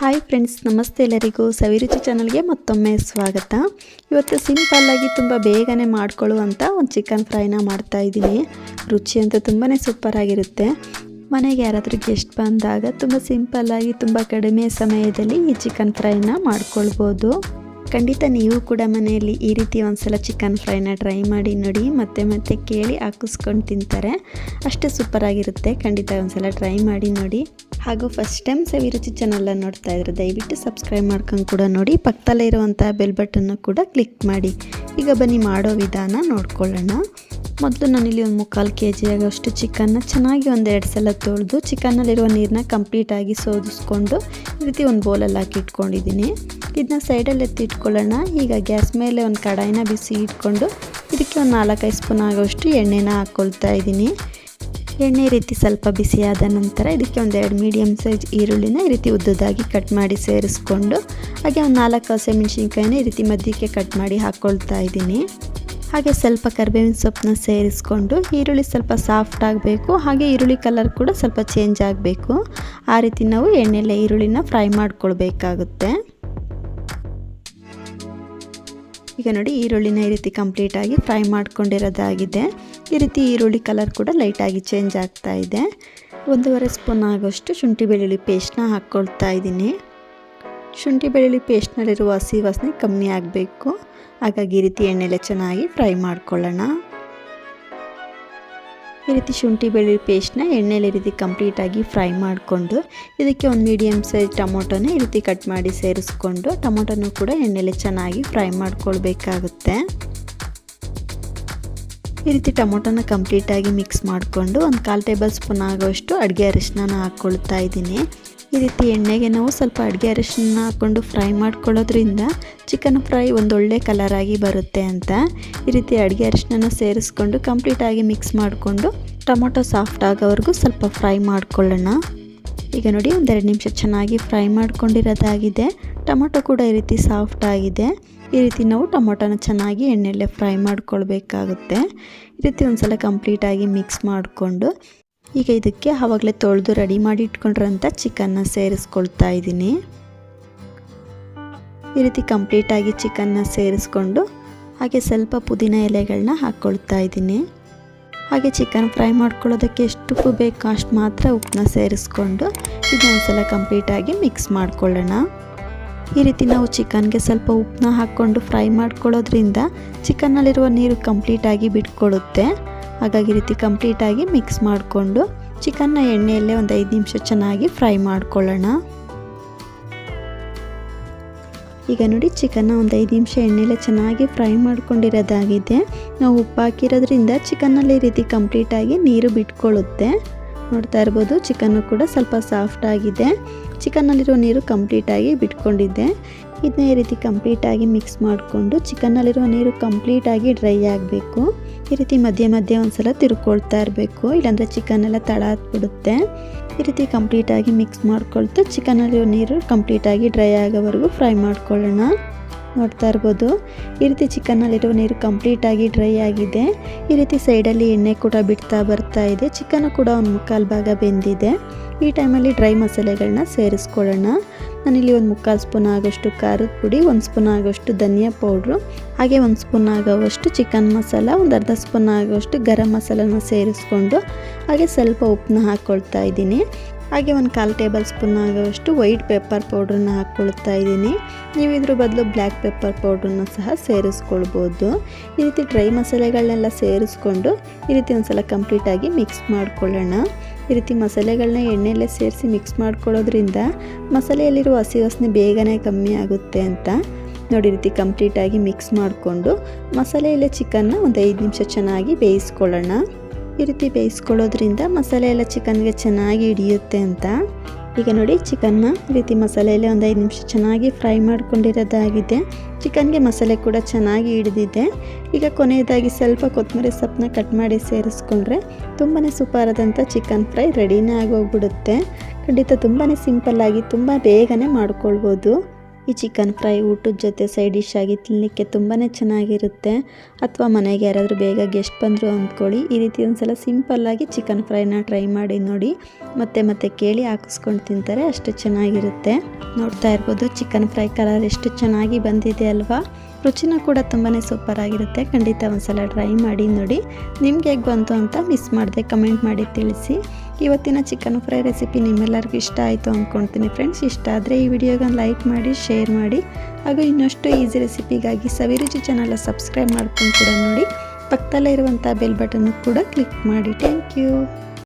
Hi friends ನಮಸ್ತೆ ಎಲ್ಲರಿಗೂ. ಸವಿರುಚಿ ಚಾನಲ್ಗೆ ಮತ್ತೊಮ್ಮೆ ಸ್ವಾಗತ. ಇವತ್ತು ಸಿಂಪಲ್ಲಾಗಿ ತುಂಬ ಬೇಗನೆ ಮಾಡ್ಕೊಳ್ಳುವಂಥ ಒಂದು ಚಿಕನ್ ಫ್ರೈನ ಮಾಡ್ತಾ ಇದ್ದೀನಿ. ರುಚಿ ಅಂತ ತುಂಬಾ ಸೂಪರಾಗಿರುತ್ತೆ ಮನೆಗೆ ಯಾರಾದರೂ ಗೆಸ್ಟ್ ಬಂದಾಗ ತುಂಬ ಸಿಂಪಲ್ಲಾಗಿ ತುಂಬ ಕಡಿಮೆ ಸಮಯದಲ್ಲಿ ಈ ಚಿಕನ್ ಫ್ರೈನ ಮಾಡ್ಕೊಳ್ಬೋದು. ಖಂಡಿತ ನೀವು ಕೂಡ ಮನೆಯಲ್ಲಿ ಈ ರೀತಿ ಒಂದ್ಸಲ ಚಿಕನ್ ಫ್ರೈನ ಟ್ರೈ ಮಾಡಿ ನೋಡಿ, ಮತ್ತೆ ಮತ್ತೆ ಕೇಳಿ ಹಾಕಿಸ್ಕೊಂಡು ತಿಂತಾರೆ. ಅಷ್ಟು ಸೂಪರಾಗಿರುತ್ತೆ ಖಂಡಿತ ಒಂದ್ಸಲ ಟ್ರೈ ಮಾಡಿ ನೋಡಿ. ಹಾಗೂ ಫಸ್ಟ್ ಟೈಮ್ ಸವಿರುಚಿ ಚಾನಲ್ನ ನೋಡ್ತಾ ಇದ್ರೆ ದಯವಿಟ್ಟು ಸಬ್ಸ್ಕ್ರೈಬ್ ಮಾಡ್ಕೊಂಡು ಕೂಡ ನೋಡಿ. ಪಕ್ಕದಲ್ಲೇ ಇರುವಂಥ ಬೆಲ್ ಬಟನ್ನು ಕೂಡ ಕ್ಲಿಕ್ ಮಾಡಿ. ಈಗ ಬನ್ನಿ ಮಾಡೋ ವಿಧಾನ ನೋಡ್ಕೊಳ್ಳೋಣ. ಮೊದಲು ನಾನಿಲ್ಲಿ ಒಂದು ಮುಕ್ಕಾಲು ಕೆ ಜಿ ಆಗೋಷ್ಟು ಚಿಕನ್ನ ಚೆನ್ನಾಗಿ ಒಂದೆರಡು ಸಲ ತೊಳೆದು ಚಿಕನ್ನಲ್ಲಿರುವ ನೀರನ್ನ ಕಂಪ್ಲೀಟಾಗಿ ಸೋದಿಸ್ಕೊಂಡು ಈ ರೀತಿ ಒಂದು ಬೌಲಲ್ಲಿ ಹಾಕಿ ಇಟ್ಕೊಂಡಿದ್ದೀನಿ. ಇದನ್ನ ಸೈಡಲ್ಲಿ ಎತ್ತಿ ಇಟ್ಕೊಳ್ಳೋಣ. ಈಗ ಗ್ಯಾಸ್ ಮೇಲೆ ಒಂದು ಕಡಾಯಿನ ಬಿಸಿ ಇಟ್ಕೊಂಡು ಇದಕ್ಕೆ ಒಂದು ನಾಲ್ಕೈದು ಸ್ಪೂನ್ ಆಗೋಷ್ಟು ಎಣ್ಣೆನ ಹಾಕ್ಕೊಳ್ತಾ ಇದ್ದೀನಿ. ಎಣ್ಣೆ ರೀತಿ ಸ್ವಲ್ಪ ಬಿಸಿಯಾದ ನಂತರ ಇದಕ್ಕೆ ಒಂದು ಎರಡು ಮೀಡಿಯಮ್ ಸೈಜ್ ಈರುಳ್ಳಿನ ಈ ರೀತಿ ಉದ್ದದಾಗಿ ಕಟ್ ಮಾಡಿ ಸೇರಿಸ್ಕೊಂಡು, ಹಾಗೆ ಒಂದು ನಾಲ್ಕು ಹಸಿಮೆಣ್ಸಿನ್ಕಾಯಿನ ಈ ರೀತಿ ಮಧ್ಯಕ್ಕೆ ಕಟ್ ಮಾಡಿ ಹಾಕ್ಕೊಳ್ತಾ ಇದ್ದೀನಿ. ಹಾಗೆ ಸ್ವಲ್ಪ ಕರಿಬೇವಿನ ಸೊಪ್ಪನ್ನ ಸೇರಿಸ್ಕೊಂಡು, ಈರುಳ್ಳಿ ಸ್ವಲ್ಪ ಸಾಫ್ಟ್ ಆಗಬೇಕು, ಹಾಗೆ ಈರುಳ್ಳಿ ಕಲರ್ ಕೂಡ ಸ್ವಲ್ಪ ಚೇಂಜ್ ಆಗಬೇಕು. ಆ ರೀತಿ ನಾವು ಎಣ್ಣೆಲೆ ಈರುಳ್ಳಿನ ಫ್ರೈ ಮಾಡ್ಕೊಳ್ಬೇಕಾಗುತ್ತೆ. ಈಗ ನೋಡಿ ಈರುಳ್ಳಿನ ಈ ರೀತಿ ಕಂಪ್ಲೀಟಾಗಿ ಫ್ರೈ ಮಾಡ್ಕೊಂಡಿರೋದಾಗಿದೆ. ಈ ರೀತಿ ಈರುಳ್ಳಿ ಕಲರ್ ಕೂಡ ಲೈಟಾಗಿ ಚೇಂಜ್ ಆಗ್ತಾ ಇದೆ. ಒಂದೂವರೆ ಸ್ಪೂನ್ ಆಗೋಷ್ಟು ಶುಂಠಿ ಬೆಳ್ಳುಳ್ಳಿ ಪೇಸ್ಟ್ನ ಹಾಕ್ಕೊಳ್ತಾ ಇದ್ದೀನಿ. ಶುಂಠಿ ಬೆಳ್ಳುಳ್ಳಿ ಪೇಸ್ಟ್ನಲ್ಲಿರುವ ಹಸಿ ವಾಸನೆ ಕಮ್ಮಿ ಆಗಬೇಕು. ಹಾಗಾಗಿ ಈ ರೀತಿ ಎಣ್ಣೆಲೆ ಚೆನ್ನಾಗಿ ಫ್ರೈ ಮಾಡ್ಕೊಳ್ಳೋಣ. ಈ ರೀತಿ ಶುಂಠಿ ಬೆಳ್ಳುಳ್ಳಿ ಪೇಸ್ಟ್ನ ಎಣ್ಣೆಯಲ್ಲಿ ರೀತಿ ಕಂಪ್ಲೀಟಾಗಿ ಫ್ರೈ ಮಾಡಿಕೊಂಡು, ಇದಕ್ಕೆ ಒಂದು ಮೀಡಿಯಮ್ ಸೈಜ್ ಟೊಮೊಟೊನ ಈ ರೀತಿ ಕಟ್ ಮಾಡಿ ಸೇರಿಸ್ಕೊಂಡು, ಟೊಮೊಟೊನೂ ಕೂಡ ಎಣ್ಣೆಯಲ್ಲಿ ಚೆನ್ನಾಗಿ ಫ್ರೈ ಮಾಡ್ಕೊಳ್ಬೇಕಾಗುತ್ತೆ. ಈ ರೀತಿ ಟೊಮೊಟೊನ ಕಂಪ್ಲೀಟಾಗಿ ಮಿಕ್ಸ್ ಮಾಡಿಕೊಂಡು, ಒಂದು ಕಾಲು ಟೇಬಲ್ ಸ್ಪೂನ್ ಆಗೋಷ್ಟು ಅಡುಗೆ ಅರಿಶಿನ ಹಾಕ್ಕೊಳ್ತಾ ಇದ್ದೀನಿ. ಈ ರೀತಿ ಎಣ್ಣೆಗೆ ನಾವು ಸ್ವಲ್ಪ ಅಡುಗೆ ಅರಿಶಿನ ಹಾಕ್ಕೊಂಡು ಫ್ರೈ ಮಾಡ್ಕೊಳ್ಳೋದ್ರಿಂದ ಚಿಕನ್ ಫ್ರೈ ಒಂದೊಳ್ಳೆ ಕಲರಾಗಿ ಬರುತ್ತೆ ಅಂತ. ಈ ರೀತಿ ಅಡುಗೆ ಅರಿಶಿನ ಸೇರಿಸ್ಕೊಂಡು ಕಂಪ್ಲೀಟಾಗಿ ಮಿಕ್ಸ್ ಮಾಡಿಕೊಂಡು ಟೊಮೊಟೊ ಸಾಫ್ಟ್ ಆಗೋವರೆಗೂ ಸ್ವಲ್ಪ ಫ್ರೈ ಮಾಡ್ಕೊಳ್ಳೋಣ. ಈಗ ನೋಡಿ ಒಂದೆರಡು ನಿಮಿಷ ಚೆನ್ನಾಗಿ ಫ್ರೈ ಮಾಡ್ಕೊಂಡಿರೋದಾಗಿದೆ. ಟೊಮೊಟೊ ಕೂಡ ಈ ರೀತಿ ಸಾಫ್ಟ್ ಆಗಿದೆ. ಈ ರೀತಿ ನಾವು ಟೊಮೊಟೊನ ಚೆನ್ನಾಗಿ ಎಣ್ಣೆಯಲ್ಲೇ ಫ್ರೈ ಮಾಡ್ಕೊಳ್ಬೇಕಾಗುತ್ತೆ. ಈ ರೀತಿ ಒಂದು ಸಲ ಕಂಪ್ಲೀಟಾಗಿ ಮಿಕ್ಸ್ ಮಾಡಿಕೊಂಡು ಈಗ ಇದಕ್ಕೆ ಆವಾಗಲೇ ತೊಳೆದು ರೆಡಿ ಮಾಡಿ ಇಟ್ಕೊಂಡಿರೋಂಥ ಚಿಕನ್ನ ಸೇರಿಸ್ಕೊಳ್ತಾ ಇದ್ದೀನಿ. ಈ ರೀತಿ ಕಂಪ್ಲೀಟಾಗಿ ಚಿಕನ್ನ ಸೇರಿಸ್ಕೊಂಡು ಹಾಗೆ ಸ್ವಲ್ಪ ಪುದೀನ ಎಲೆಗಳನ್ನ ಹಾಕ್ಕೊಳ್ತಾ ಇದ್ದೀನಿ. ಹಾಗೆ ಚಿಕನ್ ಫ್ರೈ ಮಾಡ್ಕೊಳ್ಳೋದಕ್ಕೆ ಎಷ್ಟು ಉಪ್ಪು ಬೇಕು ಅಷ್ಟು ಮಾತ್ರ ಉಪ್ಪನ್ನ ಸೇರಿಸ್ಕೊಂಡು ಇದೊಂದ್ಸಲ ಕಂಪ್ಲೀಟಾಗಿ ಮಿಕ್ಸ್ ಮಾಡ್ಕೊಳ್ಳೋಣ. ಈ ರೀತಿ ನಾವು ಚಿಕನ್ಗೆ ಸ್ವಲ್ಪ ಉಪ್ಪನ್ನ ಹಾಕ್ಕೊಂಡು ಫ್ರೈ ಮಾಡ್ಕೊಳ್ಳೋದ್ರಿಂದ ಚಿಕನ್ನಲ್ಲಿರುವ ನೀರು ಕಂಪ್ಲೀಟಾಗಿ ಬಿಟ್ಕೊಳ್ಳುತ್ತೆ ಹಾಗಾಗಿ ರೀತಿ ಕಂಪ್ಲೀಟಾಗಿ ಮಿಕ್ಸ್ ಮಾಡಿಕೊಂಡು ಚಿಕನ್ನ ಎಣ್ಣೆಯಲ್ಲೇ ಒಂದು ಐದು ನಿಮಿಷ ಚೆನ್ನಾಗಿ ಫ್ರೈ ಮಾಡ್ಕೊಳ್ಳೋಣ. ಈಗ ನೋಡಿ ಚಿಕನ್ನ ಒಂದು ಐದು ನಿಮಿಷ ಎಣ್ಣೆಲೆ ಚೆನ್ನಾಗಿ ಫ್ರೈ ಮಾಡ್ಕೊಂಡಿರೋದಾಗಿದೆ. ನಾವು ಉಪ್ಪು ಹಾಕಿರೋದ್ರಿಂದ ಚಿಕನ್ನಲ್ಲಿ ರೀತಿ ಕಂಪ್ಲೀಟಾಗಿ ನೀರು ಬಿಟ್ಕೊಳ್ಳುತ್ತೆ. ನೋಡ್ತಾ ಇರ್ಬೋದು. ಚಿಕನ್ನು ಕೂಡ ಸ್ವಲ್ಪ ಸಾಫ್ಟ್ ಆಗಿದೆ. ಚಿಕನ್ನಲ್ಲಿರೋ ನೀರು ಕಂಪ್ಲೀಟಾಗಿ ಬಿಟ್ಕೊಂಡಿದ್ದೆ. ಇದನ್ನ ಈ ರೀತಿ ಕಂಪ್ಲೀಟಾಗಿ ಮಿಕ್ಸ್ ಮಾಡಿಕೊಂಡು ಚಿಕನ್ನಲ್ಲಿರೋ ನೀರು ಕಂಪ್ಲೀಟಾಗಿ ಡ್ರೈ ಆಗಬೇಕು. ಈ ರೀತಿ ಮಧ್ಯೆ ಮಧ್ಯೆ ಒಂದ್ಸಲ ತಿರ್ಕೊಳ್ತಾ ಇರಬೇಕು. ಇಲ್ಲಾಂದರೆ ಚಿಕನ್ ತಳ ಹತ್ಬಿಡುತ್ತೆ ಈ ರೀತಿ ಕಂಪ್ಲೀಟಾಗಿ ಮಿಕ್ಸ್ ಮಾಡ್ಕೊಳ್ತಾ ಚಿಕನ್ನಲ್ಲಿರೋ ನೀರು ಕಂಪ್ಲೀಟಾಗಿ ಡ್ರೈ ಆಗೋವರೆಗೂ ಫ್ರೈ ಮಾಡ್ಕೊಳ್ಳೋಣ. ನೋಡ್ತಾ ಇರ್ಬೋದು. ಈ ರೀತಿ ಚಿಕನ್ನಲ್ಲಿರೋ ನೀರು ಕಂಪ್ಲೀಟಾಗಿ ಡ್ರೈ ಆಗಿದೆ. ಈ ರೀತಿ ಸೈಡಲ್ಲಿ ಎಣ್ಣೆ ಕೂಡ ಬಿಡ್ತಾ ಬರ್ತಾ ಇದೆ. ಚಿಕನ್ ಕೂಡ ಒಂದು ಮುಕ್ಕಾಲು ಭಾಗ ಬೆಂದಿದೆ. ಈ ಟೈಮಲ್ಲಿ ಡ್ರೈ ಮಸಾಲೆಗಳನ್ನ ಸೇರಿಸ್ಕೊಳ್ಳೋಣ. ನಾನಿಲ್ಲಿ ಒಂದು ಮುಕ್ಕಾಲು ಸ್ಪೂನ್ ಆಗೋಷ್ಟು ಖಾರದ ಪುಡಿ, ಒಂದು ಸ್ಪೂನ್ ಆಗೋಷ್ಟು ಧನಿಯಾ ಪೌಡ್ರು, ಹಾಗೆ ಒಂದು ಸ್ಪೂನ್ ಆಗೋವಷ್ಟು ಚಿಕನ್ ಮಸಾಲ, ಒಂದು ಅರ್ಧ ಸ್ಪೂನ್ ಆಗೋಷ್ಟು ಗರಂ ಮಸಾಲನ ಸೇರಿಸ್ಕೊಂಡು ಹಾಗೆ ಸ್ವಲ್ಪ ಉಪ್ಪನ್ನ ಹಾಕ್ಕೊಳ್ತಾ ಇದ್ದೀನಿ. ಹಾಗೆ ಒಂದು ಕಾಲು ಟೇಬಲ್ ಸ್ಪೂನ್ ಆಗುವಷ್ಟು ವೈಟ್ ಪೆಪ್ಪರ್ ಪೌಡ್ರನ್ನ ಹಾಕ್ಕೊಳ್ತಾ ಇದ್ದೀನಿ. ನೀವು ಇದ್ರ ಬದಲು ಬ್ಲ್ಯಾಕ್ ಪೆಪ್ಪರ್ ಪೌಡ್ರನ್ನ ಸಹ ಸೇರಿಸ್ಕೊಳ್ಬೋದು. ಈ ರೀತಿ ಡ್ರೈ ಮಸಾಲೆಗಳನ್ನೆಲ್ಲ ಸೇರಿಸ್ಕೊಂಡು ಈ ರೀತಿ ಒಂದ್ಸಲ ಕಂಪ್ಲೀಟಾಗಿ ಮಿಕ್ಸ್ ಮಾಡ್ಕೊಳ್ಳೋಣ. ಈ ರೀತಿ ಮಸಾಲೆಗಳನ್ನ ಎಣ್ಣೆಯಲ್ಲೇ ಸೇರಿಸಿ ಮಿಕ್ಸ್ ಮಾಡ್ಕೊಳ್ಳೋದ್ರಿಂದ ಮಸಾಲೆಯಲ್ಲಿರುವ ಹಸಿ ವಾಸನೆ ಬೇಗನೆ ಕಮ್ಮಿ ಆಗುತ್ತೆ ಅಂತ. ನೋಡಿ ರೀತಿ ಕಂಪ್ಲೀಟಾಗಿ ಮಿಕ್ಸ್ ಮಾಡಿಕೊಂಡು ಮಸಾಲೆಯಲ್ಲೇ ಚಿಕನ್ನ ಒಂದು ಐದು ನಿಮಿಷ ಚೆನ್ನಾಗಿ ಬೇಯಿಸ್ಕೊಳ್ಳೋಣ. ಈ ರೀತಿ ಬೇಯಿಸ್ಕೊಳ್ಳೋದ್ರಿಂದ ಮಸಾಲೆ ಎಲ್ಲ ಚಿಕನ್ಗೆ ಚೆನ್ನಾಗಿ ಹಿಡಿಯುತ್ತೆ ಅಂತ. ಈಗ ನೋಡಿ ಚಿಕನ್ನ ಈ ರೀತಿ ಮಸಾಲೆಯಲ್ಲಿ ಒಂದು ಐದು ನಿಮಿಷ ಚೆನ್ನಾಗಿ ಫ್ರೈ ಮಾಡ್ಕೊಂಡಿರೋದಾಗಿದೆ. ಚಿಕನ್ಗೆ ಮಸಾಲೆ ಕೂಡ ಚೆನ್ನಾಗಿ ಹಿಡಿದಿದೆ. ಈಗ ಕೊನೆಯದಾಗಿ ಸ್ವಲ್ಪ ಕೊತ್ತಂಬರಿ ಸೊಪ್ಪನ್ನ ಕಟ್ ಮಾಡಿ ಸೇರಿಸ್ಕೊಂಡ್ರೆ ತುಂಬಾ ಸೂಪರಾದಂಥ ಚಿಕನ್ ಫ್ರೈ ರೆಡಿನೇ ಆಗೋಗ್ಬಿಡುತ್ತೆ. ಖಂಡಿತ ತುಂಬಾ ಸಿಂಪಲ್ಲಾಗಿ ತುಂಬ ಬೇಗನೆ ಮಾಡ್ಕೊಳ್ಬೋದು. ಈ ಚಿಕನ್ ಫ್ರೈ ಊಟದ ಜೊತೆ ಸೈಡ್ ಡಿಶ್ ಆಗಿ ತಿನ್ನಲಿಕ್ಕೆ ತುಂಬಾ ಚೆನ್ನಾಗಿರುತ್ತೆ. ಅಥವಾ ಮನೆಗೆ ಯಾರಾದರೂ ಬೇಗ ಗೆಸ್ಟ್ ಬಂದರು ಅಂದ್ಕೊಳ್ಳಿ. ಈ ರೀತಿ ಒಂದ್ಸಲ ಸಿಂಪಲ್ಲಾಗಿ ಚಿಕನ್ ಫ್ರೈನ ಟ್ರೈ ಮಾಡಿ ನೋಡಿ. ಮತ್ತೆ ಮತ್ತೆ ಕೇಳಿ ಹಾಕಿಸ್ಕೊಂಡು ತಿಂತಾರೆ, ಅಷ್ಟು ಚೆನ್ನಾಗಿರುತ್ತೆ. ನೋಡ್ತಾ ಇರ್ಬೋದು ಚಿಕನ್ ಫ್ರೈ ಕಲರ್ ಎಷ್ಟು ಚೆನ್ನಾಗಿ ಬಂದಿದೆ ಅಲ್ವಾ? ರುಚಿನೂ ಕೂಡ ತುಂಬಾ ಸೂಪರ್ ಆಗಿರುತ್ತೆ. ಖಂಡಿತ ಒಂದ್ಸಲ ಟ್ರೈ ಮಾಡಿ ನೋಡಿ. ನಿಮ್ಗೆ ಹೇಗೆ ಬಂತು ಅಂತ ಮಿಸ್ ಮಾಡಿದೆ ಕಮೆಂಟ್ ಮಾಡಿ ತಿಳಿಸಿ. ಇವತ್ತಿನ ಚಿಕನ್ ಫ್ರೈ ರೆಸಿಪಿ ನಿಮ್ಮೆಲ್ಲರಿಗೂ ಇಷ್ಟ ಆಯಿತು ಅಂದ್ಕೊಳ್ತೀನಿ ಫ್ರೆಂಡ್ಸ್ ಇಷ್ಟ ಆದರೆ ಈ ವಿಡಿಯೋಗೆ ಲೈಕ್ ಮಾಡಿ ಶೇರ್ ಮಾಡಿ. ಹಾಗೂ ಇನ್ನಷ್ಟು ಈಸಿ ರೆಸಿಪಿಗಾಗಿ ಸವಿರುಚಿ ಚಾನಲ್ ಸಬ್ಸ್ಕ್ರೈಬ್ ಮಾಡ್ಕೊಂಡು ಕೂಡ ನೋಡಿ. ಪಕ್ಕದಲ್ಲೇ ಇರುವಂಥ ಬೆಲ್ ಬಟನ್ನು ಕೂಡ ಕ್ಲಿಕ್ ಮಾಡಿ. Thank you